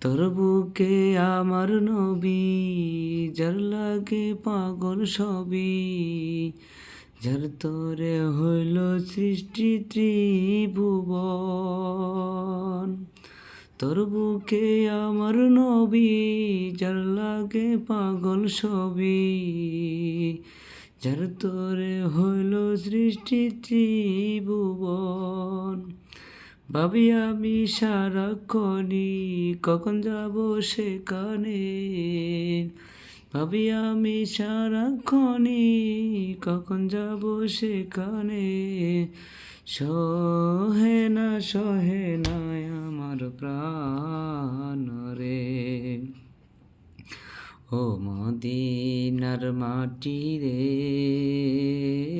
তোর বুকে আমার নবী, যার লাগে পাগল সবই। যার তোরে হইল সৃষ্টি ত্রিভুবন। তোর বুকে আমার নবী, যার লাগে পাগল সবই। যার তোরে হইল সৃষ্টি ত্রিভুবন। ভাবি আমি সারাক্ষণই, কখন যাব সেখানে? ভাবি আমি সারাক্ষণই, কখন যাব সেখানে? সহে না সহে না আমার প্রাণ রে। ও মদিনার মাটি রে।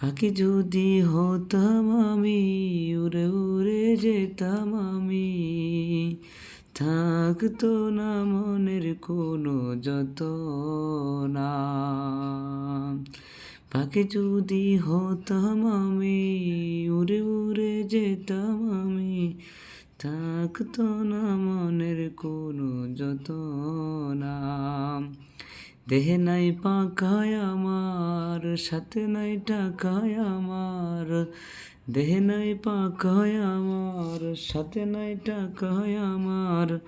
পাখি যদি হতাম আমি, উড়ে উড়ে যেতাম আমি। থাকতো না মনের কোনো যত না পাখি যদি হতাম আমি, উড়ে উড়ে যেতাম আমি। থাকতো না মনের কোনো যত না দেহে নাই পাকায় আমার, সাথে নাই টাকায় আমার। দেহে নাই পাকায় আমার, সাথে নাই টাকায় আমার।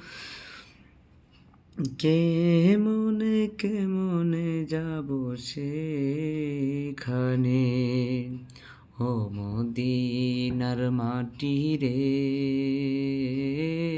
কে মনে কে মনে যাব সেখানে? ও মদিনার মাটি রে।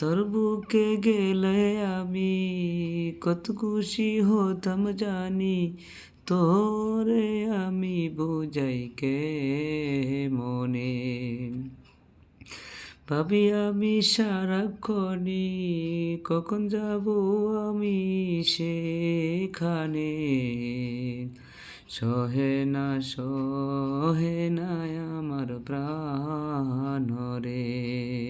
তোর বুকে গেলে আমি কত খুশি হতাম জানি। তোরে আমি বুঝাই কে মনে? ভাবি আমি সারাক্ষণই কখন যাব আমি সেখানে? সহে না সহে না আমার প্রাণ রে।